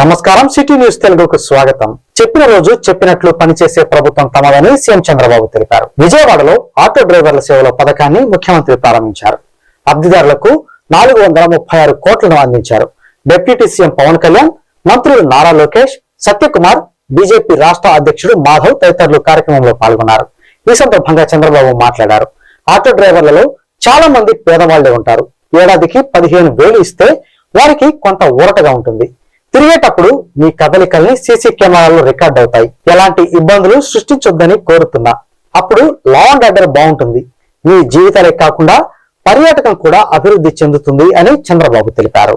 నమస్కారం. City news తెలుగుకు స్వాగతం. చెప్పిన రోజు చెప్పినట్లు పనిచేసే ప్రభుత్వం తమదని సీఎం చంద్రబాబు తెలిపారు. విజయవాడలో ఆటో డ్రైవర్ల సేవల పథకాన్ని ముఖ్యమంత్రి ప్రారంభించారు. లబ్ధిదారులకు నాలుగు వందల ముప్పై ఆరు కోట్లను అందించారు. డిప్యూటీ సీఎం పవన్ కళ్యాణ్ మంత్రులు నారా లోకేష్ సత్యకుమార్ బీజేపీ రాష్ట్ర అధ్యక్షుడు మాధవ్ తదితరులు కార్యక్రమంలో పాల్గొన్నారు. ఈ సందర్భంగా చంద్రబాబు మాట్లాడారు. ఆటో డ్రైవర్లలో చాలా మంది పేదవాళ్ళే ఉంటారు. ఏడాదికి పదిహేను వేలు ఇస్తే వారికి కొంత ఊరటగా ఉంటుంది. తిరిగేటప్పుడు మీ కదలికల్ని సీసీ కెమెరాల్లో రికార్డ్ అవుతాయి. ఎలాంటి ఇబ్బందులు సృష్టించొద్దని కోరుతున్నా. అప్పుడు లా అండ్ ఆర్డర్ బాగుంటుంది. మీ జీవితాలే కాకుండా పర్యాటకం కూడా అభివృద్ధి చెందుతుంది అని చంద్రబాబు తెలిపారు.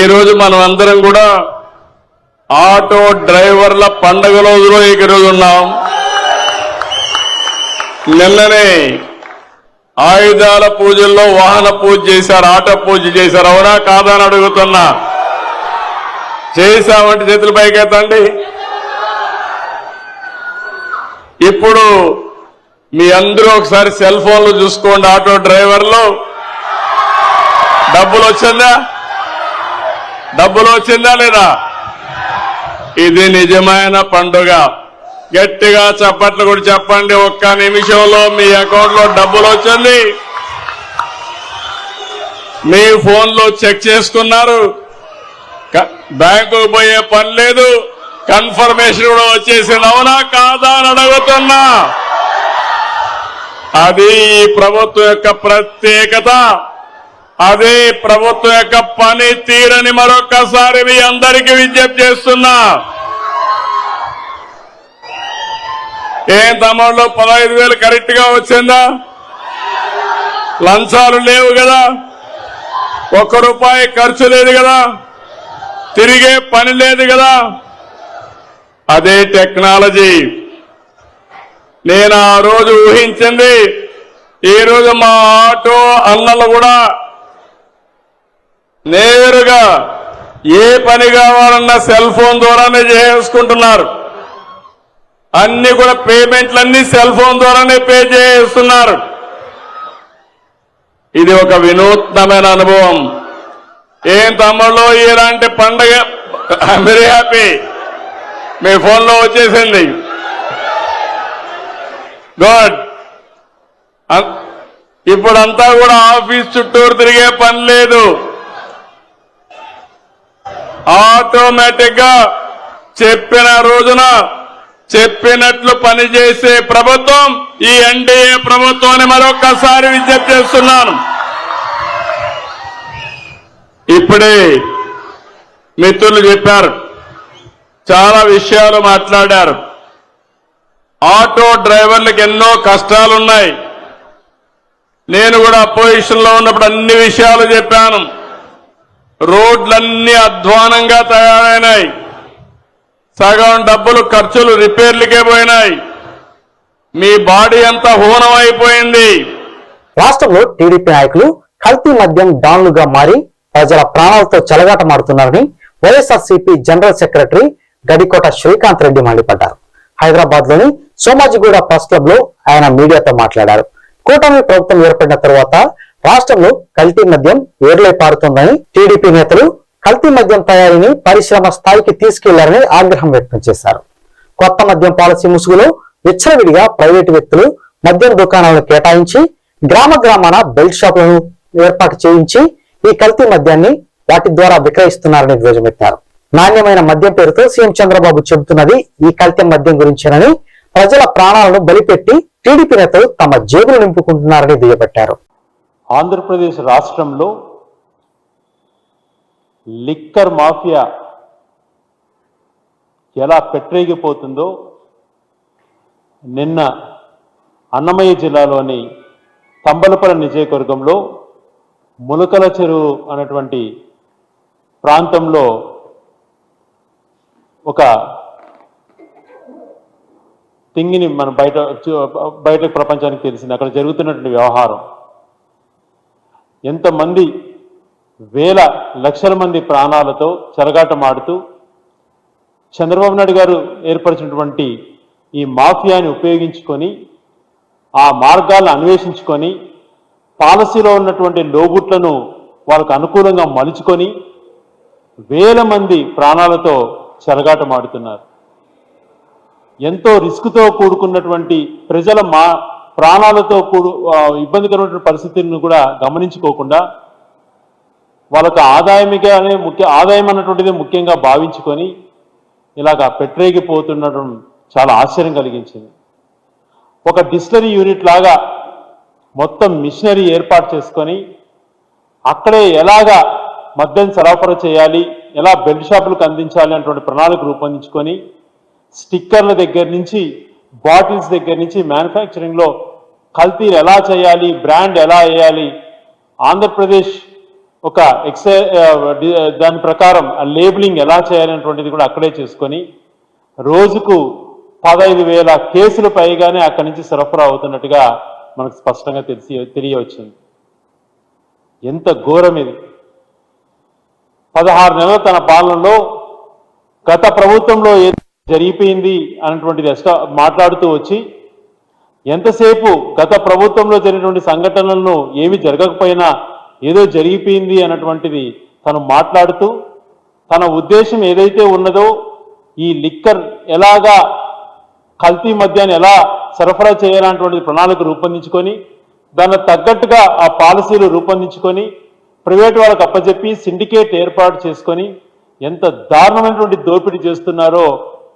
ఈరోజు మనం అందరం కూడా ఆటో డ్రైవర్ల పండగ రోజులో ఈరోజు ఉన్నాం. నిన్ననే ఆయుధాల పూజల్లో వాహన పూజ చేశారు ఆటో పూజ చేశారు. అవునా కాదా అని అడుగుతున్నా. చేశామంటే చేతులు పైకెత్తండి. ఇప్పుడు మీ అందరూ ఒకసారి సెల్ ఫోన్లు చూసుకోండి ఆటో డ్రైవర్లు. డబ్బులు వచ్చిందా? డబ్బులు వచ్చిందా లేదా? ఇది నిజమైన పండుగ. గట్టిగా చప్పట్లు కూడా చెప్పండి ఒక్క నిమిషంలో మీ అకౌంట్లో డబ్బులు వచ్చింది. మీ ఫోన్లో చెక్ చేసుకున్నారు. బ్యాంకు బ్యాంకుకు పోయే పని లేదు. కన్ఫర్మేషన్ కూడా వచ్చేసింది. అవునా కాదా అని అడుగుతున్నా. అది ఈ ప్రభుత్వం యొక్క ప్రత్యేకత. అదే ప్రభుత్వం యొక్క పని తీరని మరొకసారి మీ అందరికీ విజ్ఞప్తి చేస్తున్నా. ఏం తమ్ముళ్ళు పదహైదు వేలు కరెక్ట్గా వచ్చిందా? లంచాలు లేవు కదా? ఒక్క రూపాయి ఖర్చు లేదు కదా? తిరిగే పని లేదు కదా? అదే టెక్నాలజీ. నేను ఆ రోజు ఊహించింది ఈ రోజు మా ఆటో అన్నలు కూడా నేరుగా ఏ పని కావాలన్నా సెల్ ఫోన్ ద్వారానే చేసుకుంటున్నారు అన్ని కూడా పేమెంట్లన్నీ సెల్ ఫోన్ ద్వారానే పే చేస్తున్నారు ఇది ఒక వినూత్నమైన అనుభవం. ఏం తమ్ముళ్ళు ఇలాంటి పండగ వెరీ హ్యాపీ మీ ఫోన్లో వచ్చేసింది. గుడ్ ఇప్పుడంతా కూడా ఆఫీస్ చుట్టూరు తిరిగే పని లేదు. ఆటోమేటిక్గా చెప్పిన రోజున చెప్పినట్లు పనిచేసే ప్రభుత్వం ఈ ఎన్డీఏ ప్రభుత్వాన్ని మరొకసారి విజ్ఞప్తి చేస్తున్నాను. ఇప్పుడే మిత్రులు చెప్పారు చాలా విషయాలు మాట్లాడారు. ఆటో డ్రైవర్లకు ఎన్నో కష్టాలున్నాయి. నేను కూడా అపోజిషన్లో ఉన్నప్పుడు అన్ని విషయాలు చెప్పాను. రోడ్లన్నీ అధ్వానంగా తయారైనాయి. సగం డబ్బులు ఖర్చులు రిపేర్లకే పోయినాయి. మీ బాడీ అంతా హూనం అయిపోయింది రాష్ట్రంలో టీడీపీ నాయకులు కల్తీ మద్యం డాన్లుగా మారి ప్రజల ప్రాణాలతో చెలగాటమాడుతున్నారని YSRCP general secretary Gadikota Srikanth Reddy మండిపడ్డారు. హైదరాబాద్లోని సోమాజిగూడ ప్రెస్ క్లబ్లో ఆయన మీడియాతో మాట్లాడారు. కూటమి ప్రభుత్వం ఏర్పడిన తర్వాత రాష్ట్రంలో కల్తీ మద్యం ఏర్లై పారుతోందని టీడీపీ నేతలు కల్తీ మద్యం తయారీని పరిశ్రమ స్థాయికి తీసుకెళ్ళారని ఆగ్రహం వ్యక్తం చేశారు. కొత్త మద్యం పాలసీ ముసుగులో విచ్చలవిడిగా ప్రైవేటు వ్యక్తులు మద్యం దుకాణాలను కేటాయించి గ్రామ గ్రామాన బెల్ట్ షాపులను ఏర్పాటు చేయించి ఈ కల్తీ మద్యాన్ని వాటి ద్వారా విక్రయిస్తున్నారని ధ్వజమెత్తారు. నాణ్యమైన మద్యం పేరుతో సీఎం చంద్రబాబు చెబుతున్నది ఈ కల్తీ మద్యం గురించేనని ప్రజల ప్రాణాలను బలిపెట్టి టీడీపీ నేతలు తమ జేబులు నింపుకుంటున్నారని దుయ్యబట్టారు ఆంధ్రప్రదేశ్ రాష్ట్రంలో లిక్కర్ మాఫియా ఎలా పెట్టరేగిపోతుందో నిన్న అన్నమయ్య జిల్లాలోని తంబలపల్లి నియోజకవర్గంలో ములకల చెరువు అనేటువంటి ప్రాంతంలో ఒక థింగ్ని మనం బయట బయట ప్రపంచానికి తెలిసింది. అక్కడ జరుగుతున్నటువంటి వ్యవహారం. ఎంతమంది వేల లక్షల మంది ప్రాణాలతో చెరగాటమాడుతూ చంద్రబాబు నాయుడు గారు ఏర్పరిచినటువంటి ఈ మాఫియాని ఉపయోగించుకొని ఆ మార్గాలను అన్వేషించుకొని పాలసీలో ఉన్నటువంటి లోబుట్లను వాళ్ళకు అనుకూలంగా మలుచుకొని వేల మంది ప్రాణాలతో చెరగాటమాడుతున్నారు. ఎంతో రిస్క్తో కూడుకున్నటువంటి ప్రజల మా ప్రాణాలతో కూడు ఇబ్బందికరమైన ఇబ్బందికరమైనటువంటి పరిస్థితులను కూడా గమనించుకోకుండా వాళ్ళకు ఆదాయమిగానే ముఖ్య ఆదాయం అన్నటువంటిది ముఖ్యంగా భావించుకొని ఇలాగా పెట్టరేగిపోతుండటం చాలా ఆశ్చర్యం కలిగించింది. ఒక డిస్టరీ యూనిట్ లాగా మొత్తం మిషనరీ ఏర్పాటు చేసుకొని అక్కడే ఎలాగా మద్యం సరఫరా చేయాలి ఎలా బెల్ట్ షాపులకు అందించాలి అనేటువంటి ప్రణాళిక రూపొందించుకొని స్టిక్కర్ల దగ్గర నుంచి బాటిల్స్ దగ్గర నుంచి మ్యానుఫ్యాక్చరింగ్లో కల్తీలు ఎలా చేయాలి బ్రాండ్ ఎలా వేయాలి ఆంధ్రప్రదేశ్ ఒక ఎక్సై దాని ప్రకారం ఆ లేబులింగ్ ఎలా చేయాలనేటువంటిది కూడా అక్కడే చేసుకొని రోజుకు పదహైదు వేల కేసులు పైగానే అక్కడి నుంచి సరఫరా అవుతున్నట్టుగా మనకు స్పష్టంగా తెలిసి తెలియవచ్చింది. ఎంత ఘోరం ఇది. పదహారు నెలల తన పాలనలో గత ప్రభుత్వంలో ఏది జరిగిపోయింది అన్నటువంటిది ఎస్టా మాట్లాడుతూ వచ్చి ఎంతసేపు గత ప్రభుత్వంలో జరిగినటువంటి సంఘటనలను ఏమి జరగకపోయినా ఏదో జరిగిపోయింది అన్నటువంటిది తను మాట్లాడుతూ తన ఉద్దేశం ఏదైతే ఉన్నదో ఈ లిక్కర్ ఎలాగా కల్తీ మద్యాన్ని ఎలా సరఫరా చేయాలన్నటువంటి ప్రణాళిక రూపొందించుకొని దానికి తగ్గట్టుగా ఆ పాలసీలు రూపొందించుకొని ప్రైవేట్ వాళ్ళకి అప్పచెప్పి సిండికేట్ ఏర్పాటు చేసుకొని ఎంత దారుణమైనటువంటి దోపిడీ చేస్తున్నారో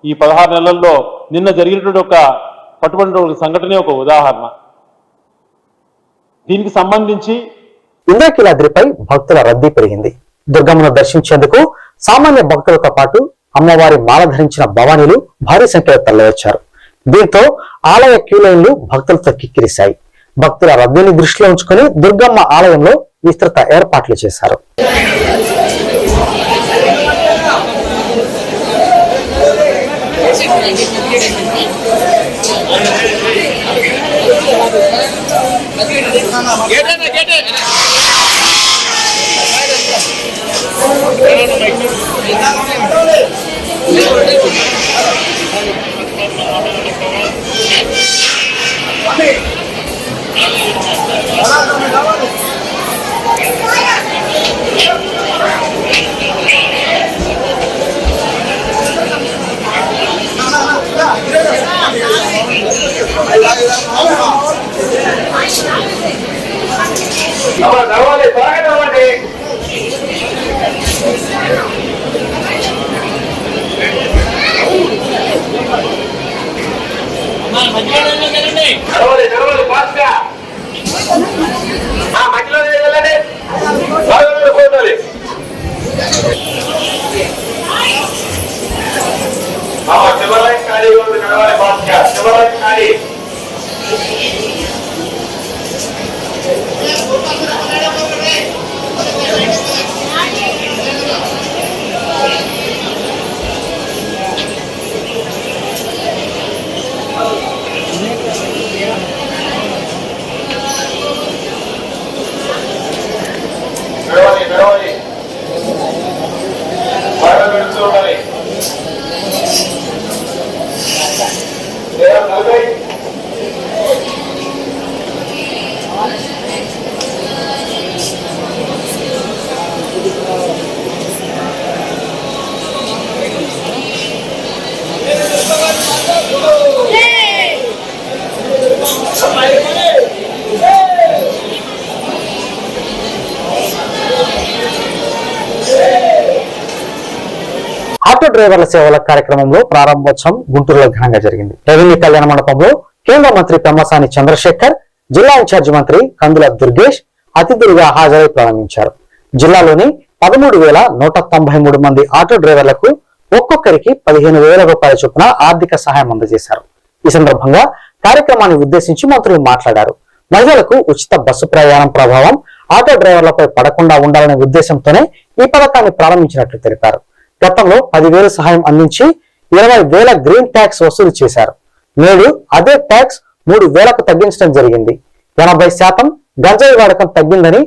ఈ పదహారు నెలల్లో నిన్న జరిగినటువంటి ఒక పట్టుబడిన సంఘటనే ఒక ఉదాహరణ. దీనికి సంబంధించి ఇంద్రకీలాద్రిపై భక్తుల రద్దీ పెరిగింది. దుర్గమ్మను దర్శించేందుకు సామాన్య భక్తులతో పాటు అమ్మవారి మాల ధరించిన భవానీలు భారీ సంఖ్యలో తరలివచ్చారు. దీంతో ఆలయ క్యూ లైన్లు భక్తులతో కిక్కిరిశాయి. భక్తుల రద్దీని దృష్టిలో ఉంచుకొని దుర్గమ్మ ఆలయంలో విస్తృత ఏర్పాట్లు చేశారు. கேட்டேண்ணா கேட்டேன் చివరి ఖాళీ ఉంది నడవాలి ఆటో డ్రైవర్ల సేవల కార్యక్రమంలో ప్రారంభోత్సవం గుంటూరులో ఘనంగా జరిగింది. రెవెన్యూ కళ్యాణ మండపంలో కేంద్ర మంత్రి పెమ్మసాని చంద్రశేఖర్ జిల్లా ఇన్ఛార్జి మంత్రి కందుల దుర్గేష్ అతిథులుగా హాజరై ప్రారంభించారు. జిల్లాలోని పదమూడు వేల నూట తొంభై మూడు మంది ఆటో డ్రైవర్లకు ఒక్కొక్కరికి పదిహేను వేల రూపాయల చొప్పున ఆర్థిక సహాయం అందజేశారు. ఈ సందర్భంగా కార్యక్రమాన్ని ఉద్దేశించి మంత్రులు మాట్లాడారు. మహిళలకు ఉచిత బస్సు ప్రయాణం ప్రభావం ఆటో డ్రైవర్లపై పడకుండా ఉండాలనే ఉద్దేశంతోనే ఈ పథకాన్ని ప్రారంభించినట్లు తెలిపారు. గతంలో పదివేల సహాయం అందించి ఇరవై వేల గ్రీన్ ట్యాక్స్ వసూలు చేశారు. నేడు అదే ట్యాక్స్ మూడు వేలకు తగ్గించడం జరిగింది. ఎనభై శాతం గంజాయి వాడకం తగ్గిందని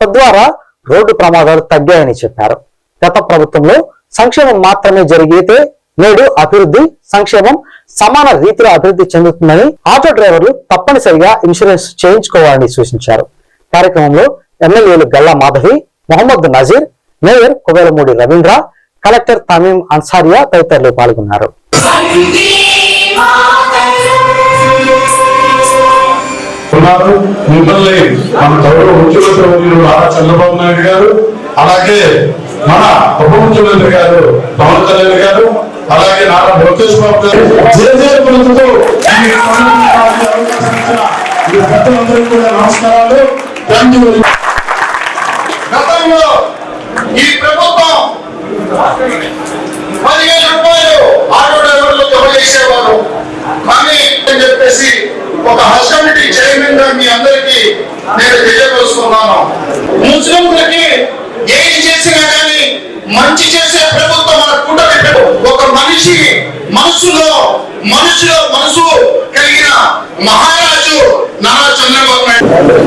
తద్వారా రోడ్డు ప్రమాదాలు తగ్గాయని చెప్పారు. గత ప్రభుత్వంలో సంక్షేమం మాత్రమే జరిగితే నేడు అభివృద్ధి సంక్షేమం సమాన రీతిలో అభివృద్ధి చెందుతుందని ఆటో డ్రైవర్లు తప్పనిసరిగా ఇన్సూరెన్స్ చేయించుకోవాలని సూచించారు. కార్యక్రమంలో ఎమ్మెల్యేలు గల్లా మాధవి మొహమ్మద్ నజీర్ మేయర్ కుబేలమూడి రవీంద్ర కలెక్టర్ తమీం అన్సారియా తదితరులు పాల్గొన్నారు. ఉన్నారు. మిమ్మల్ని మన గౌరవ ముఖ్యమంత్రి వర్యులు నారా చంద్రబాబు నాయుడు గారు అలాగే మన ఉప ముఖ్యమంత్రి గారు పవన్ కళ్యాణ్ గారు అలాగే నారా లోకేష్ బాబు గారు జయజయకులతో ఈ పెద్దలందరికీ కూడా నమస్కారాలు. థ్యాంక్ యూ గతంలో ఈ ప్రభుత్వం పదివేల రూపాయలు ఆటో డ్రైవర్లు జమ చేసేవారు? కానీ అని చెప్పేసి ఒక హజ్ చైర్మన్గా మీ అందరికి నేను తెలియపరుస్తున్నాను. ముస్లింలకి ఏం చేసినా కానీ మంచి చేసే ప్రభుత్వం మన కూటమి ప్రభు- ఒక మనిషి మనసులో మనసులో మనసు కలిగిన మహారాజు నారా చంద్రబాబు నాయుడు.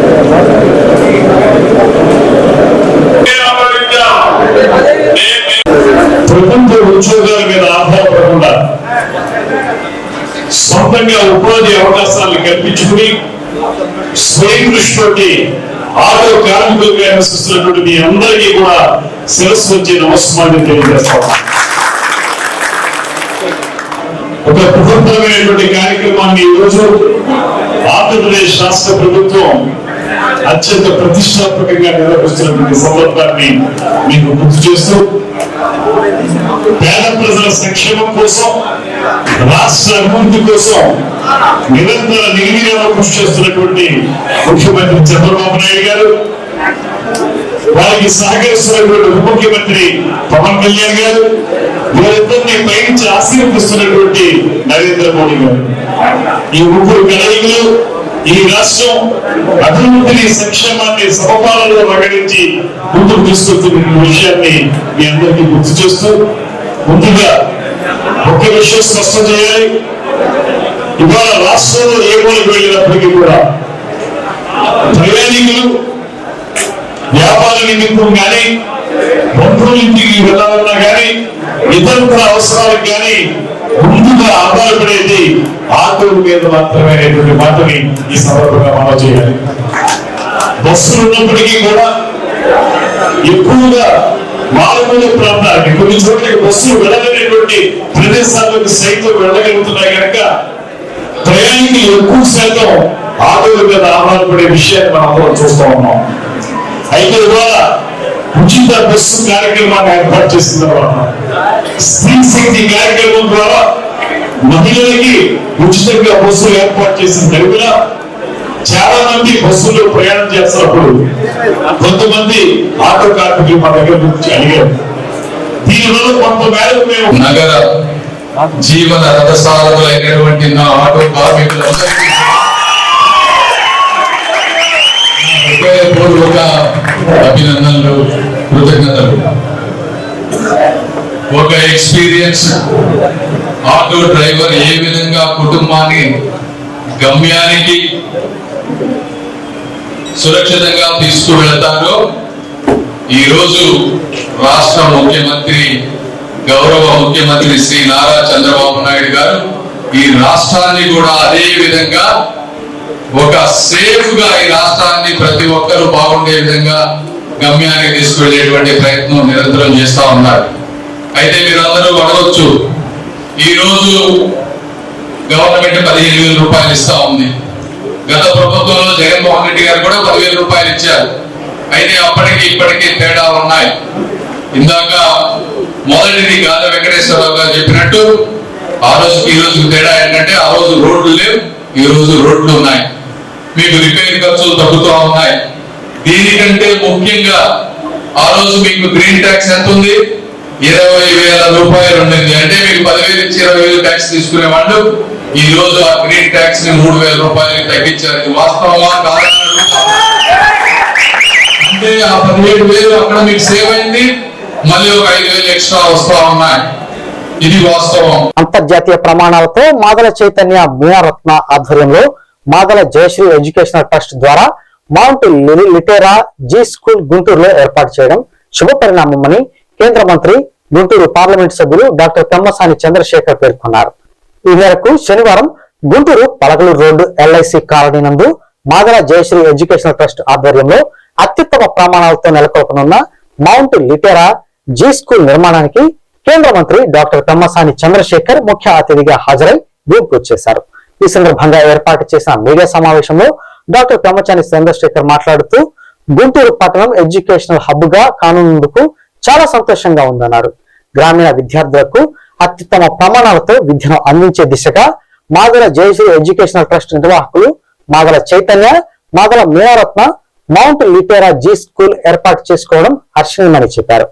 కల్పించుకుని స్వయం కృషితోటి ఆటో కార్మికులుగా నివసిస్తున్నటువంటి మీ అందరికీ కూడా శిరస్సు వచ్చే నమస్కారం తెలియజేస్తాం ఒక బృహత్తరమైనటువంటి కార్యక్రమాన్ని ఈరోజు ఆంధ్రప్రదేశ్ రాష్ట్ర ప్రభుత్వం అత్యంత ప్రతిష్టాత్మకంగా నిర్వహిస్తున్నటువంటి సందర్భాన్ని మీకు గుర్తు చేస్తూ పేద ప్రజల సంక్షేమం కోసం రాష్ట్ర అభివృద్ధి కోసం నిరంతర నిర్వీర్యంలో కృషి చేస్తున్నటువంటి ముఖ్యమంత్రి చంద్రబాబు నాయుడు గారు వారికి సహకరిస్తున్నటువంటి ఉప ముఖ్యమంత్రి పవన్ కళ్యాణ్ గారు వీరిద్దరిని పైనుంచి ఆశీర్వదిస్తున్నటువంటి నరేంద్ర మోడీ గారు. ఈ ముగ్గురు కలయికలు ఈ రాష్ట్రం అభివృద్ధిని సంక్షేమాన్ని సమపాలనలో ప్రకటించి ముందుకు తీసుకొస్తున్న విషయాన్ని మీ అందరికీ గుర్తు చేస్తూ ముందుగా ఒక్క విషయం స్పష్టం చేయాలి. ఇవాళ రాష్ట్రంలో ఏ మూలకు వెళ్ళినప్పటికీ కూడా ప్రయాణికులు వ్యాపార నిమిత్తం కానీ బంధువుల ఇంటికి వెళ్ళాలన్నా కానీ ఇతరుల అవసరాలకు కానీ ముందుగా ఆధారపడేది ఆటోల మీద మాత్రమే అనేటువంటి మాటని ఈ సందర్భంగా మనం చేయాలి. బస్సులు ఉన్నప్పటికీ కూడా ఎక్కువగా మారుమూల ప్రాంతానికి కొన్ని చోట్లకి బస్సులు వెళ్ళలేనటువంటి ప్రదేశాలకు సైతం వెళ్ళగలుగుతున్నాయి కనుక ప్రయాణికులు ఎక్కువ శాతం ఆటోల మీద ఆధారపడే విషయాన్ని మనం అందరం చూస్తూ ఉన్నాం. అయితే ఇవాళ ఉచిత బస్సు కార్యక్రమాన్ని ఏర్పాటు చేసిన తర్వాత స్త్రీ శక్తి కార్యక్రమం ద్వారా మహిళలకి ఉచితంగా బస్సులు ఏర్పాటు చేసిన తరుపున చాలా మంది బస్సులో ప్రయాణం చేస్తున్నప్పుడు కొంతమంది ఆటో కార్మికులు మా దగ్గర నుంచి అడిగారు. దీనివల్ల కొంతమేరకు మేము నగర జీవన రథసారములైనటువంటి నా ఆటో కార్మికులందరికీ హృదయపూర్వక అభినందనలు కృతజ్ఞతలు. ఒక ఎక్స్పీరియన్స్ ఆటో డ్రైవర్ ఏ విధంగా కుటుంబాన్ని గమ్యానికి సురక్షితంగా తీసుకువెళతారో ఈ రోజు రాష్ట్ర ముఖ్యమంత్రి గౌరవ ముఖ్యమంత్రి శ్రీ నారా చంద్రబాబు నాయుడు గారు ఈ రాష్ట్రాన్ని కూడా అదే విధంగా ఒక సేఫ్గా ఈ రాష్ట్రాన్ని ప్రతి ఒక్కరూ బాగుండే విధంగా గమ్యానికి తీసుకువెళ్ళేటువంటి ప్రయత్నం నిరంతరం చేస్తా ఉన్నారు. అయితే మీరందరూ అడగొచ్చు ఈ రోజు గవర్నమెంట్ పదిహేను వేల రూపాయలు ఇస్తా ఉంది. గత ప్రభుత్వంలో జగన్మోహన్ రెడ్డి గారు కూడా పదివేల రూపాయలు ఇచ్చారు. అయితే అప్పటికి ఇప్పటికీ తేడా ఉన్నాయి. ఇందాక మొదటిది గాద వెంకటేశ్వరరావు గారు చెప్పినట్టు ఆ రోజుకి ఈ రోజుకి తేడా ఏంటంటే ఆ రోజు రోడ్లు లేవు ఈ రోజు రోడ్లు ఉన్నాయి. మీకు రిపేర్ ఖర్చులు తగ్గుతూ ఉన్నాయి. దీనికంటే ముఖ్యంగా ఆ రోజు మీకు గ్రీన్ ట్యాక్స్ ఎంత ఉంది ఇరవై వేల రూపాయలు ఉండింది. అంటే మీకు పదివేలు ఇచ్చి ఇరవై వేలు ట్యాక్స్ తీసుకునేవాళ్ళు ఈ రోజు ఆ గ్రీన్ ట్యాక్స్ని మూడు వేల రూపాయలకి తగ్గించారు. ఇది వాస్తవమా అంటే ఆ పదిహేడు వేలు అక్కడ మీకు సేవ్ అయింది. మళ్ళీ ఒక ఐదు వేలు ఎక్స్ట్రా వస్తా ఉన్నాయి. ఇది వాస్తవం. అంతర్జాతీయ ప్రమాణాలతో మాదల చైతన్య మీనారత్న ఆధ్వర్యంలో మాదల జయశ్రీ ఎడ్యుకేషనల్ ట్రస్ట్ ద్వారా మౌంట్ లిటేరా జీ స్కూల్ గుంటూరులో ఏర్పాటు చేయడం శుభ పరిణామమని కేంద్ర మంత్రి గుంటూరు పార్లమెంట్ సభ్యులు డాక్టర్ తమ్మసాని చంద్రశేఖర్ పేర్కొన్నారు. ఈ మేరకు శనివారం Guntur Palakaluru road LIC colony నందు మాదల జయశ్రీ ఎడ్యుకేషనల్ ట్రస్ట్ ఆధ్వర్యంలో అత్యుత్తమ ప్రమాణాలతో నెలకొల్పనున్న మౌంట్ లిటెరా జీ స్కూల్ నిర్మాణానికి కేంద్ర మంత్రి డాక్టర్ తమ్మసాని చంద్రశేఖర్ ముఖ్య అతిథిగా హాజరై వీడ్పు చేశారు. ఈ సందర్భంగా ఏర్పాటు చేసిన మీడియా సమావేశంలో డాక్టర్ పెమ్మసాని చంద్రశేఖర్ మాట్లాడుతూ గుంటూరు పట్టణం ఎడ్యుకేషనల్ హబ్గా కానున్నందుకు చాలా సంతోషంగా ఉందన్నారు. గ్రామీణ విద్యార్థులకు అత్యుత్తమ ప్రమాణాలతో విద్యను అందించే దిశగా మాదల జయశ్రీ ఎడ్యుకేషనల్ ట్రస్ట్ నిర్వాహకులు Madala Chaitanya Madala Meenaratna Mount Litera Zee school ఏర్పాటు చేసుకోవడం హర్షణీయమని చెప్పారు.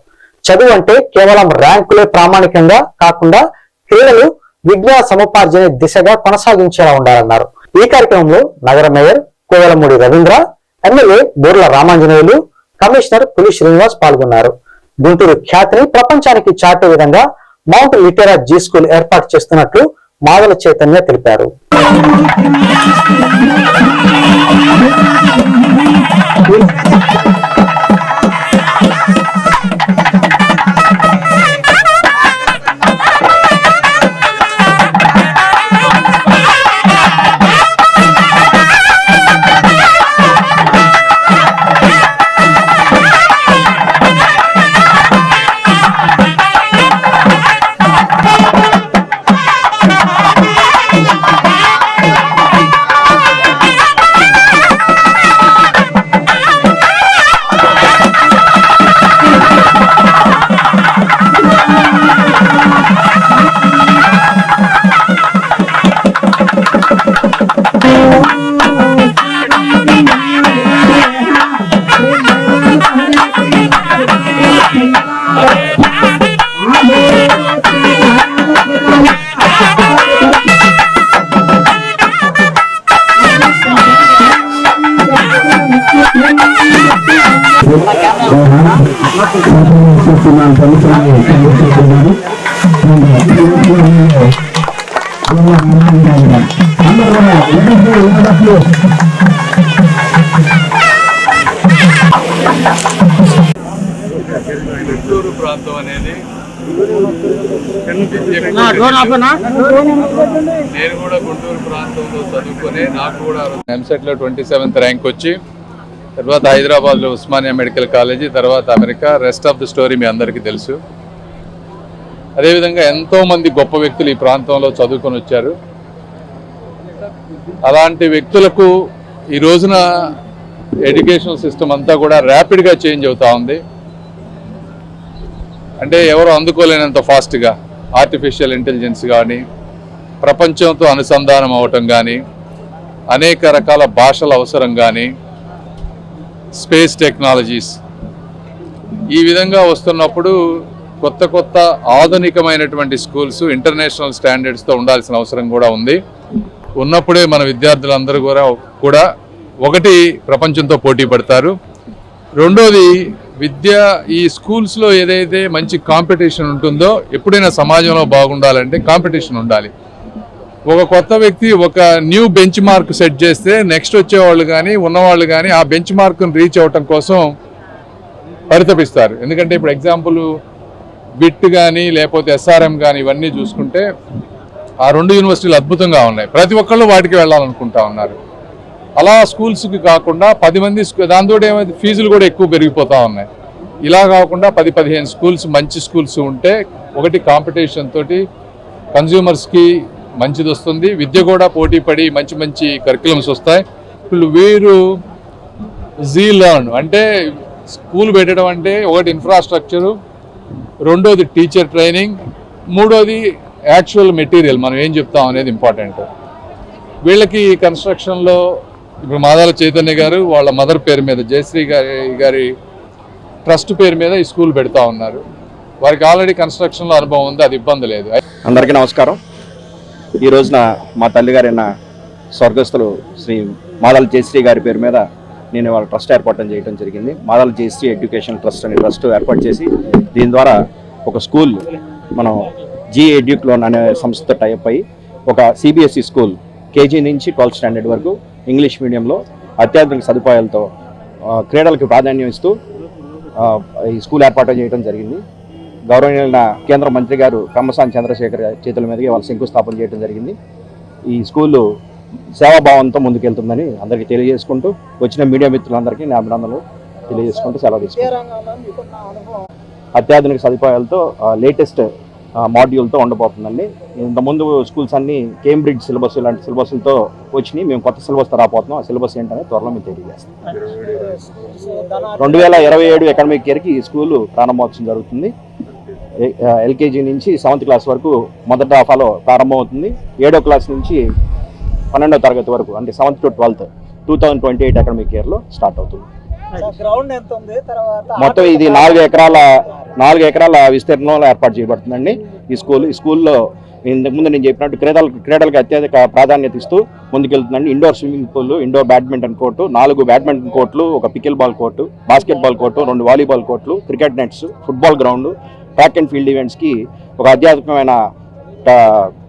చదువు అంటే కేవలం ర్యాంకులే ప్రామాణికంగా కాకుండా క్రీడలు విజ్ఞాన సముపార్జన దిశగా కొనసాగించేలా ఉండాలన్నారు. ఈ కార్యక్రమంలో నగర mayor Kovalamudi Ravindra MLA Borla Ramanjaneyulu commissioner Puli Srinivas పాల్గొన్నారు. గుంటూరు ఖ్యాతిని ప్రపంచానికి చాటే విధంగా మౌంట్ లిటెరా జీ స్కూల్ ఏర్పాటు చేస్తున్నట్లు మాదల చైతన్య తెలిపారు. గుంటూరు ప్రాంతం అనేది నేను కూడా గుంటూరు ప్రాంతంలో చదువుకొని నాకు కూడా ఎంసెట్లో ట్వంటీ సెవెంత్ ర్యాంక్ వచ్చి తర్వాత హైదరాబాద్లో ఉస్మానియా మెడికల్ కాలేజీ తర్వాత America rest of the story మీ అందరికీ తెలుసు. అదేవిధంగా ఎంతోమంది గొప్ప వ్యక్తులు ఈ ప్రాంతంలో చదువుకొని వచ్చారు. అలాంటి వ్యక్తులకు ఈ రోజున ఎడ్యుకేషన్ సిస్టమ్ అంతా కూడా ర్యాపిడ్గా చేంజ్ అవుతూ ఉంది. అంటే ఎవరు అందుకోలేనంత ఫాస్ట్గా ఆర్టిఫిషియల్ ఇంటెలిజెన్స్ కానీ ప్రపంచంతో అనుసంధానం అవటం కానీ అనేక రకాల భాషల అవసరం కానీ స్పేస్ టెక్నాలజీస్ ఈ విధంగా వస్తున్నప్పుడు కొత్త కొత్త ఆధునికమైనటువంటి స్కూల్స్ ఇంటర్నేషనల్ స్టాండర్డ్స్తో ఉండాల్సిన అవసరం కూడా ఉంది. ఉన్నప్పుడే మన విద్యార్థులందరూ కూడా కూడా ఒకటి ప్రపంచంతో పోటీ పడతారు. రెండోది విద్య ఈ స్కూల్స్లో ఏదైతే మంచి కాంపిటీషన్ ఉంటుందో ఎప్పుడైనా సమాజంలో బాగుండాలంటే కాంపిటీషన్ ఉండాలి. ఒక కొత్త వ్యక్తి ఒక న్యూ బెంచ్ మార్క్ సెట్ చేస్తే నెక్స్ట్ వచ్చేవాళ్ళు కానీ ఉన్నవాళ్ళు కానీ ఆ బెంచ్ మార్క్ను రీచ్ అవ్వటం కోసం పరితపిస్తారు. ఎందుకంటే ఇప్పుడు ఎగ్జాంపుల్ బిట్ కానీ లేకపోతే ఎస్ఆర్ఎం కానీ ఇవన్నీ చూసుకుంటే ఆ రెండు యూనివర్సిటీలు అద్భుతంగా ఉన్నాయి. ప్రతి ఒక్కళ్ళు వాటికి వెళ్ళాలనుకుంటా ఉన్నారు. అలా స్కూల్స్కి కాకుండా పది మంది దాంతో ఏమైంది? ఫీజులు కూడా ఎక్కువ పెరిగిపోతూ ఉన్నాయి. ఇలా కాకుండా పది పదిహేను స్కూల్స్ మంచి స్కూల్స్ ఉంటే ఒకటి కాంపిటీషన్ తోటి కన్జ్యూమర్స్కి మంచిది వస్తుంది. విద్య కూడా పోటీ పడి మంచి మంచి కరికులమ్స్ వస్తాయి. ఇప్పుడు వీరు జీ లర్న్ అంటే స్కూల్ పెట్టడం అంటే ఒకటి ఇన్ఫ్రాస్ట్రక్చరు రెండోది టీచర్ ట్రైనింగ్ మూడోది యాక్చువల్ మెటీరియల్ మనం ఏం చెప్తాం అనేది ఇంపార్టెంట్ వీళ్ళకి ఈ కన్స్ట్రక్షన్లో ఇప్పుడు మాదాల చైతన్య గారు వాళ్ళ మదర్ పేరు మీద జయశ్రీ గారి గారి ట్రస్ట్ పేరు మీద ఈ స్కూల్ పెడతా ఉన్నారు. వారికి ఆల్రెడీ కన్స్ట్రక్షన్లో అనుభవం ఉంది అది ఇబ్బంది లేదు. అందరికీ నమస్కారం. ఈ రోజున మా తల్లిగారైన స్వర్గస్థులు శ్రీ మాదాల జయశ్రీ గారి పేరు మీద నేను వాళ్ళ ట్రస్ట్ ఏర్పాటు చేయడం జరిగింది. మాదాల జయశ్రీ ఎడ్యుకేషన్ ట్రస్ట్ అనే ట్రస్ట్ ఏర్పాటు చేసి దీని ద్వారా ఒక స్కూల్ మనం జీ ఎడ్యుక్లోన్ అనే సంస్థ టైప్ అయ్యి ఒక సిబిఎస్ఈ స్కూల్ కేజీ నుంచి ట్వెల్త్ స్టాండర్డ్ వరకు ఇంగ్లీష్ మీడియంలో అత్యాధునిక సదుపాయాలతో క్రీడలకు ప్రాధాన్యం ఇస్తూ ఈ స్కూల్ ఏర్పాటు చేయడం జరిగింది. గౌరవనీయులైన కేంద్ర మంత్రి గారు కమ్మసాని చంద్రశేఖర్ చేతుల మీదుగా వాళ్ళ శంకుస్థాపన చేయడం జరిగింది. ఈ స్కూలు సేవాభావంతో ముందుకెళ్తుందని అందరికీ తెలియజేసుకుంటూ వచ్చిన మీడియా మిత్రులందరికీ నా అభినందనలు తెలియజేసుకుంటూ సెలవు తీసుకుంటాను అత్యాధునిక సదుపాయాలతో లేటెస్ట్ మాడ్యూల్తో ఉండబోతుందండి. ఇంతకుముందు స్కూల్స్ అన్ని కేంబ్రిడ్జ్ సిలబస్ ఇలాంటి సిలబస్లతో వచ్చినాయి. మేము కొత్త సిలబస్తో రాబోతున్నాం. ఆ సిలబస్ ఏంటనే త్వరలో మేము తెలియజేస్తాం. రెండు వేల ఇరవై ఏడు అకాడమిక్ ఇయర్కి ఈ స్కూలు ప్రారంభోత్సవం జరుగుతుంది. ఎల్కేజీ నుంచి సెవెంత్ క్లాస్ వరకు మొదటి హాఫాలో ప్రారంభమవుతుంది. ఏడో క్లాస్ నుంచి పన్నెండో తరగతి వరకు అంటే seventh to twelfth two thousand twenty eight academic ఇయర్లో స్టార్ట్ అవుతుంది గ్రౌండ్ ఎంత ఉంది? తర్వాత మొత్తం ఇది నాలుగు ఎకరాల నాలుగు ఎకరాల విస్తీర్ణంలో ఏర్పాటు చేయబడుతుందండి. ఈ స్కూల్ ఈ స్కూల్లో ఇంతకుముందు నేను చెప్పినట్టు క్రీడలకు క్రీడలకు అత్యధిక ప్రాధాన్యత ఇస్తూ ముందుకెళ్తుందండి. Indoor swimming pool indoor badminton court నాలుగు బ్యాడ్మింటన్ కోర్టులు ఒక pickleball court basketball court రెండు వాలీబాల్ కోర్టులు cricket nets football ground track and field ఈవెంట్స్కి ఒక అత్యాధునికమైన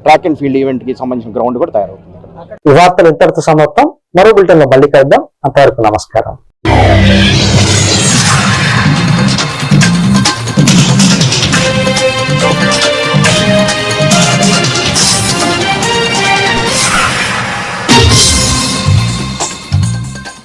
ట్రాక్ అండ్ ఫీల్డ్ ఈవెంట్కి సంబంధించిన గ్రౌండ్ కూడా తయారవుతుంది. ఈ వార్తలు ఇంతటితో సమాప్తం. మరో బులెటిన్లో మళ్ళీ కలుద్దాం. అంతవరకు నమస్కారం.